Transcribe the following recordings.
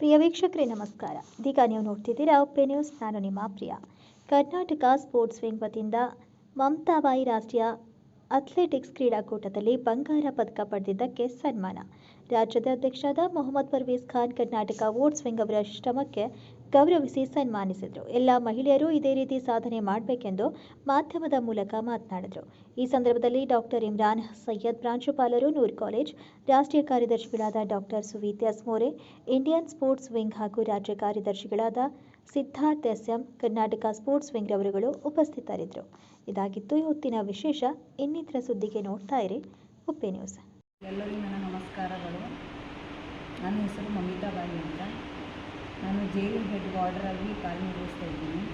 ಪ್ರಿಯ ವೀಕ್ಷಕರೇ, ನಮಸ್ಕಾರ. ಇದೀಗ ನೀವು ನೋಡ್ತಿದ್ದೀರಾ ಉಪ್ಪೆ ನ್ಯೂಸ್ ನಾನು ನಿಮ್ಮ ಪ್ರಿಯ. ಕರ್ನಾಟಕ ಸ್ಪೋರ್ಟ್ಸ್ ವಿಂಗ್ ವತಿಯಿಂದ ಮಮತಾಬಾಯಿ ರಾಷ್ಟ್ರೀಯ ಅಥ್ಲೆಟಿಕ್ಸ್ ಕ್ರೀಡಾಕೂಟದಲ್ಲಿ ಬಂಗಾರ ಪದಕ ಪಡೆದಿದ್ದಕ್ಕೆ ಸನ್ಮಾನ. ರಾಜ್ಯದ ಅಧ್ಯಕ್ಷರಾದ ಮೊಹಮ್ಮದ್ ಪರ್ವೇಸ್ ಖಾನ್ ಕರ್ನಾಟಕ ವೋಟ್ಸ್ ವಿಂಗ್ ಅವರ ಶ್ರಮಕ್ಕೆ ಗೌರವಿಸಿ ಸನ್ಮಾನಿಸಿದರು. ಎಲ್ಲ ಮಹಿಳೆಯರು ಇದೇ ರೀತಿ ಸಾಧನೆ ಮಾಡಬೇಕೆಂದು ಮಾಧ್ಯಮದ ಮೂಲಕ ಮಾತನಾಡಿದರು. ಈ ಸಂದರ್ಭದಲ್ಲಿ ಡಾಕ್ಟರ್ ಇಮ್ರಾನ್ ಸೈಯದ್ ಪ್ರಾಂಶುಪಾಲರು, ನೂರ್ ಕಾಲೇಜ್ ರಾಷ್ಟ್ರೀಯ ಕಾರ್ಯದರ್ಶಿಗಳಾದ doctor Suveeth S More, Indian sports wing ಹಾಗೂ ರಾಜ್ಯ ಕಾರ್ಯದರ್ಶಿಗಳಾದ Siddharth S M, Karnataka sports wing ರವರುಗಳು ಉಪಸ್ಥಿತರಿದ್ದರು. ಇದಾಗಿತ್ತು ಇವತ್ತಿನ ವಿಶೇಷ. ಇನ್ನಿತರ ಸುದ್ದಿಗೆ ನೋಡ್ತಾ ಇರಿ ಉಪ್ಪೆ ನ್ಯೂಸ್. ಎಲ್ಲರಿಗೂ ನನ್ನ ನಮಸ್ಕಾರಗಳು. ನನ್ನ ಹೆಸರು ಮಮಿತಾ ಬಾಯಿ ಅಂತ. ನಾನು ಜೈಲು ಹೆಡ್ ವಾರ್ಡರ್ ಆಗಿ ಕಾರ್ಯನಿರ್ವಹಿಸ್ತಾ ಇದ್ದೀನಿ,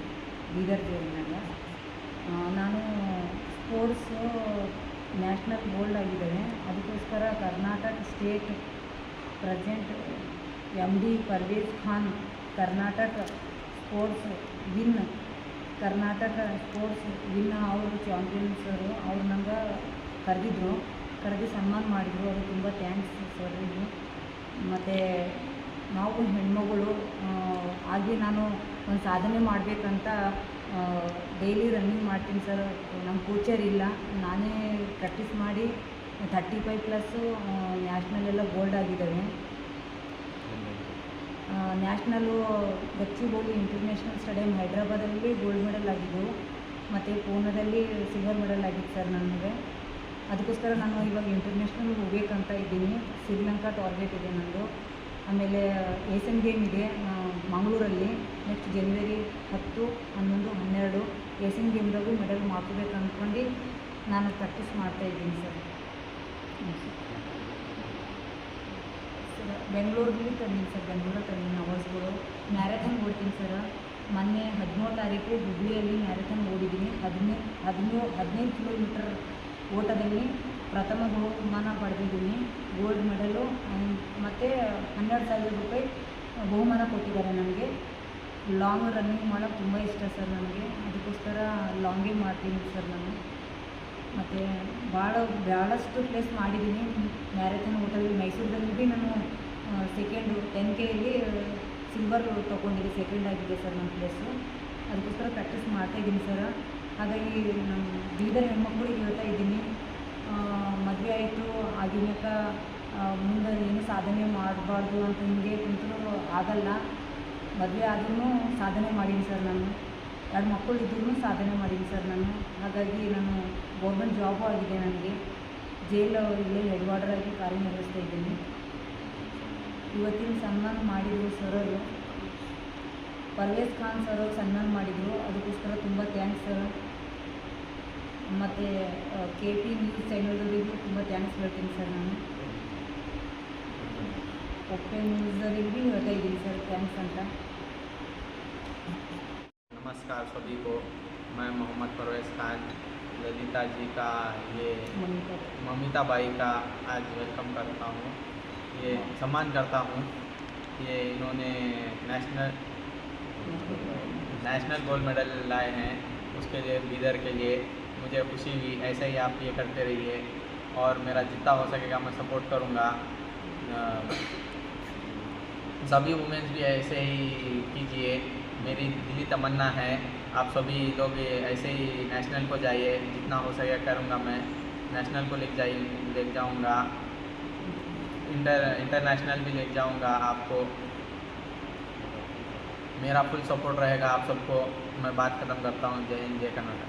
ಬೀದರ್ ಜೈಲಿನಾಗ ನಾನು ಸ್ಪೋರ್ಟ್ಸು ನ್ಯಾಷನಲ್ ಗೋಲ್ಡ್ ಆಗಿದ್ದೇನೆ. ಅದಕ್ಕೋಸ್ಕರ Karnataka state present M D Parvez Khan Karnataka sports win, Karnataka sports win ಅವರು ಚಾಂಪಿಯನ್ಸರು ಅವ್ರು ನಂಗೆ ಕರೆದಿದ್ರು. ಕರೆದು ಸನ್ಮಾನ ಮಾಡಿದರು, ಅದು ತುಂಬ ಥ್ಯಾಂಕ್ಸ್ ಸರ್ರಿಗೆ ಮತ್ತು ನಾವು ಹೆಣ್ಮಗಳು ಹಾಗೆ ನಾನು ಒಂದು ಸಾಧನೆ ಮಾಡಬೇಕಂತ ಡೈಲಿ ರನ್ನಿಂಗ್ ಮಾಡ್ತೀನಿ ಸರ್ ನಮ್ಮ ಕೋಚರ್ ಇಲ್ಲ. ನಾನೇ ಪ್ರಾಕ್ಟೀಸ್ ಮಾಡಿ ಥರ್ಟಿ ಫೈವ್ ಪ್ಲಸ್ಸು ನ್ಯಾಷ್ನಲೆಲ್ಲ ಗೋಲ್ಡ್ ಆಗಿದ್ದಾವೆ. ನ್ಯಾಷ್ನಲ್ಲು ಹೋಗಿ ಇಂಟರ್ನ್ಯಾಷನಲ್ ಸ್ಟೇಡಿಯಂ ಹೈದ್ರಾಬಾದಲ್ಲಿ ಗೋಲ್ಡ್ ಮೆಡಲ್ ಆಗಿದ್ದು, ಮತ್ತು ಪೂನಾದಲ್ಲಿ ಸಿಲ್ವರ್ ಮೆಡಲ್ ಆಗಿತ್ತು ಸರ್ ನನಗೆ. ಅದಕ್ಕೋಸ್ಕರ ನಾನು ಇವಾಗ ಇಂಟರ್ನ್ಯಾಷನಲ್ ಹೋಗ್ಬೇಕಂತ ಇದ್ದೀನಿ. ಶ್ರೀಲಂಕಾ ಟಾರ್ಗೆಟ್ ಇದೆ ನಂದು. ಆಮೇಲೆ ಏಷ್ಯನ್ ಗೇಮ್ ಇದೆ ಮಂಗಳೂರಲ್ಲಿ. ನೆಕ್ಸ್ಟ್ ಜನ್ವರಿ ಹತ್ತು, ಹನ್ನೊಂದು, ಹನ್ನೆರಡು ಏಷ್ಯನ್ ಗೇಮ್ದಾಗೂ ಮೆಡಲ್ ಮಾಡ್ಕೋಬೇಕು ಅಂದ್ಕೊಂಡು ನಾನು ಪ್ರಾಕ್ಟೀಸ್ ಮಾಡ್ತಾ ಇದ್ದೀನಿ ಸರ್. ಸರ್ ಬೆಂಗಳೂರಲ್ಲಿ ತಂದೀನಿ ಸರ್, ಬೆಂಗಳೂರಲ್ಲಿ ತಂದೀನಿ ಅವರ್ಸ್ಗಳು ಮ್ಯಾರಥಾನ್ ಓಡ್ತೀನಿ ಸರ್. ಮೊನ್ನೆ ಹದಿನೇಳು ತಾರೀಕು ಹುಬ್ಳಿಯಲ್ಲಿ ಮ್ಯಾರಥಾನ್ ಓಡಿದ್ದೀನಿ. ಹದಿನೈದು ಹದಿನೇಳು ಹದಿನೈದು ಕಿಲೋಮೀಟರ್ ಓಟದಲ್ಲಿ ಪ್ರಥಮ ಬಹುಮಾನ ಪಡೆದಿದ್ದೀನಿ. ಗೋಲ್ಡ್ ಮೆಡಲು ಮತ್ತು ಹನ್ನೆರಡು ಸಾವಿರ ರೂಪಾಯಿ ಬಹುಮಾನ ಕೊಟ್ಟಿದ್ದಾರೆ ನನಗೆ. ಲಾಂಗ್ ರನ್ನಿಂಗ್ ಮಾಡೋಕ್ಕೆ ತುಂಬ ಇಷ್ಟ ಸರ್ ನನಗೆ. ಅದಕ್ಕೋಸ್ಕರ ಲಾಂಗೇ ಮಾಡ್ತೀನಿ ಸರ್ ನಾನು. ಮತ್ತು ಭಾಳ ಭಾಳಷ್ಟು ಪ್ಲೇಸ್ ಮಾಡಿದ್ದೀನಿ. ಮ್ಯಾರಥಾನ್ ಓಟದಲ್ಲಿ ಮೈಸೂರಲ್ಲಿ ಭೀ ನಾನು ಸೆಕೆಂಡು ಟೆನ್ ಕೆಯಲ್ಲಿ ಸಿಲ್ವರ್ ತೊಗೊಂಡಿದ್ದೆ. ಸೆಕೆಂಡ್ ಆಗಿದೆ ಸರ್ ನನ್ನ ಪ್ಲೇಸು ಅದಕ್ಕೋಸ್ಕರ ಪ್ರಾಕ್ಟೀಸ್ ಮಾಡ್ತಾಯಿದ್ದೀನಿ ಸರ್. ಹಾಗಾಗಿ ನಮ್ಮ ಬೀದರ್ ಹೆಣ್ಮಕ್ಳಿಗೆ ಹೇಳ್ತಾ ಇದ್ದೀನಿ. ಮದುವೆ ಆಯಿತು, ಆಗಿನಕ ಮುಂದೆ ಏನು ಸಾಧನೆ ಮಾಡಬಾರ್ದು ಅಂತ ಹಿಂಗೆ ಕುಂತರೂ ಆಗಲ್ಲ. ಮದುವೆ ಆದ್ರೂ ಸಾಧನೆ ಮಾಡೀನಿ ಸರ್ ನಾನು. ಎರಡು ಮಕ್ಕಳು ಇದ್ರೂ ಸಾಧನೆ ಮಾಡೀನಿ ಸರ್ ನಾನು. ಹಾಗಾಗಿ ನಾನು ಗೌರ್ಮೆಂಟ್ ಜಾಬು ಆಗಿದೆ ನನಗೆ. ಜೈಲು ಇಲ್ಲೇ ಹೆಡ್ ವಾರ್ಡರ್ ಆಗಿ ಕಾರ್ಯನಿರ್ವಹಿಸ್ತಾ ಇದ್ದೀನಿ. ಇವತ್ತಿನ ಸನ್ಮಾನ ಮಾಡಿದರು ಅವರು. ಪರ್ವೇಜ್ ಖಾನ್ ಸರ್ ಅವ್ರು ಸನ್ಮಾನ ಮಾಡಿದರು. ಅದಕ್ಕೋಸ್ಕರ ತುಂಬ ಥ್ಯಾಂಕ್ಸ್ ಸರ್ ಮತ್ತು ಕೆ ಪಿ ನ್ಯೂಸ್ ಚಾನಲ್ದವರಿಗೂ ತುಂಬ ಥ್ಯಾಂಕ್ಸ್ ಹೇಳ್ತೀನಿ ಸರ್ ನಾನು ಒಪ್ಪೆ ನ್ಯೂಸ್ದವ್ರಿಗೆ ಭೀ ಹೇಳ್ತಾ ಇದ್ದೀನಿ ಸರ್ ಥ್ಯಾಂಕ್ಸ್ ಅಂತ नमस्कार सभी को मैं मोहम्मद परवेज़ खान ललिता जी का ये ಮಮಿತಾ ममिता बाई का आज वेलकम करता हूँ ये सम्मान करता हूँ ये इन्होंने नेशनल नेशनल गोल्ड मेडल लाए हैं उसके लिए बीदर के लिए मुझे खुशी हुई, ऐसे ही आप ये करते रहिए और मेरा जितना हो सकेगा मैं सपोर्ट करूँगा। सभी वुमेंस भी ऐसे ही कीजिए, मेरी दिली तमन्ना है। आप सभी लोग ऐसे ही नेशनल को जाइए, जितना हो सके करूँगा मैं। नेशनल को ले जाइए ले जाऊँगा। इंटर इंटरनेशनल भी ले जाऊँगा आपको। मेरा फुल सपोर्ट रहेगा आप सबको। मैं बात ख़त्म करता हूँ। जय हिंद, जय कनाडा